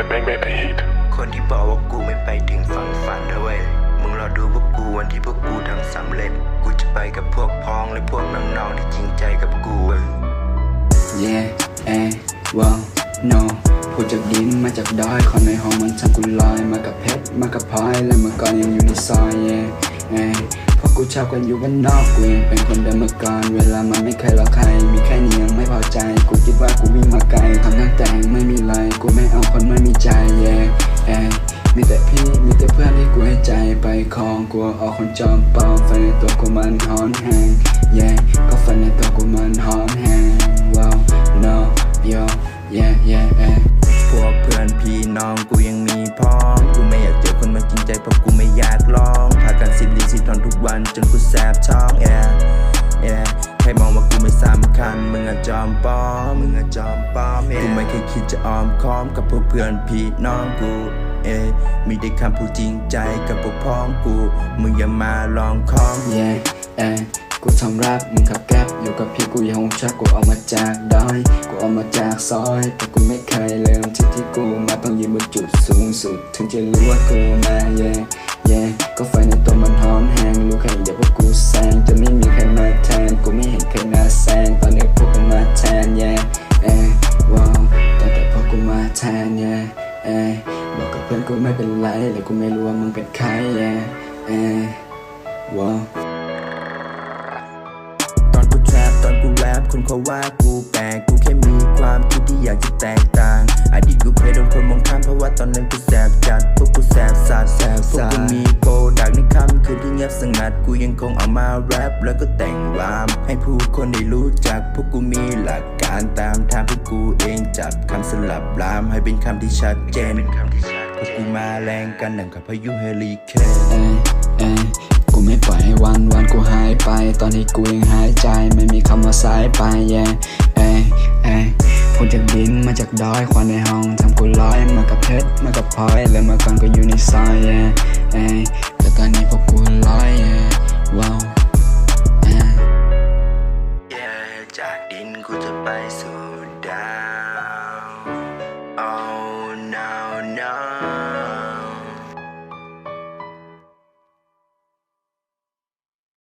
that bang bang the heat คนที่บอกว่ากูไม่ไปถึงฝั่งฝันนะเว้ยมึงรอดูพวกกูวันที่พวกกูทำสำเร็จ กูจะไปกับพวกพ้องและพวกน้องๆที่จริงใจกับกูเว้ย Yeah, eh, well, no พูดจากดินมาจากดอยคนในห้องมันทำกูลอยมากับเพชรมากับพลอยและเมื่อก่อนยังอยู่ในซอย yeah, eh เพราะกูชอบกันอยู่บ้านนอกกูยังเป็นคนเดิมเมื่อก่อนเวลามันไม่เคยรอใคร มีแค่นี้ยังไม่พอ คองกลัวเอาคนจอมปลอมไฟในตัวกูมันฮ้อนแหง yeah ก็ไฟในตัวกูมันฮ้อนแหง wow no yo yeah yeah yeah พวกเพื่อนพี่น้องกูยังมีพ้องกูไม่อยากเจอคนมาจริงใจเพราะกูไม่อยากลองพากันสิบลีสิบทอนทุกวันจนกูแสบท้อง yeah yeah ใครมองว่ากูไม่สำคัญมึงอะจอมปลอมมึงอะจอมปลอมกูไม่เคยคิดจะออมค้อมกับพวกเพื่อนพี่น้องกู เอ มีแต่คำพูดจริงใจกับพวกพ้องกู มึงอย่ามาลองคอง yeah เอ้กูทำแรปมึงขับแก๊บอยู่กับพี่กูยังคงชักกูออกมาจากดอย กูออกมาจากซอย แต่กูไม่เคยลืมที่ที่กูมาต้องยืนบนจุดสูงสุด ถึงจะรู้ว่ากูมา yeah yeah ก็ไฟในตัวมันฮ้อนแหงรู้แค่เดี๋ยวพวกกูแซงจะไม่มีใครมาแทน กูไม่เห็นใครน่าแซงตอนนี้พวกกูมาแทน yeah เอ้ว้าวแต่แต่พอกูมาแทน yeah เอ้ บอกกับเพื่อนกูไม่เป็นไรแต่กูไม่รู้ว่ามึงเป็นใคร yeah เอ้ว้าวตอนกูแทรปตอนกูแรปคนเขาว่ากูแปลกกูแค่มีความคิดที่อยากจะแตกต่าง อดีตกูเคยโดนคนมองข้ามเพราะว่าตอนนั้นกูแสบจัดพวกกูแสบสัดแสบพวกกูมีโปร งียบสงัดกูยังคงเอามาแรปแล้วก็แต่งราม ให้ผู้คนได้รู้จักพวกกูมีหลักการตามทางพวกกูเองจับคำสลับราม ให้เป็นคำที่ชัดเจนพวกกูมาแรงกันดังกับพายุเฮลิเคนเอ้ยเอ้ยกูไม่ปล่อยให้วันวันกูหายไป ตอนที่กูยังหายใจไม่มีคำว่าสายไป yeah เอ้ยเอ้ยพูดจากดินมาจากดอยควันในห้องทำกูลอยมากับเพชรมากับพลอยแล้วมื่อก่อนก็อยู่ในซอย yeah เอ้ย กันนี้พวกกูลอยว้าว